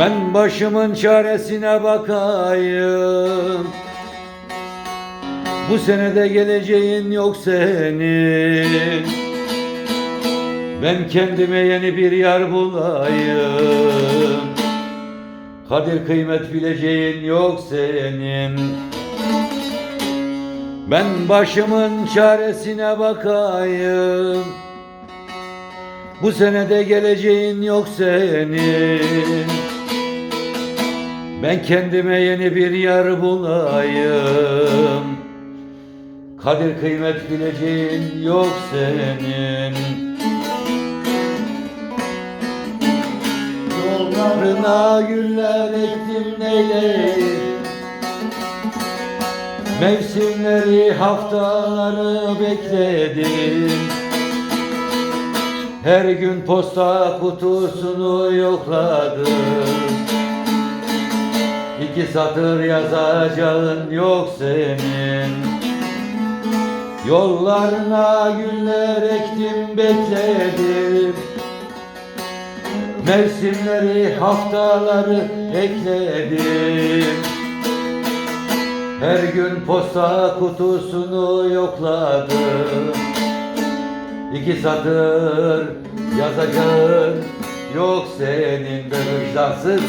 Ben başımın çaresine bakayım. Bu senede geleceğin yok senin. Ben kendime yeni bir yer bulayım. Kadir kıymet bileceğin yok senin. Ben başımın çaresine bakayım. Bu senede geleceğin yok senin Ben kendime yeni bir yer bulayım. Kadir kıymet bileceğin yok senin. Yollarına güller ektim neyleyim Mevsimleri haftaları bekledim. Her gün posta kutusunu yokladım İki satır yazacağın yok senin. Yollarına güller ektim bekledim. Mevsimleri haftaları ekledim. Her gün posta kutusunu yokladım. İki satır yazacağın yok senin be vicdansız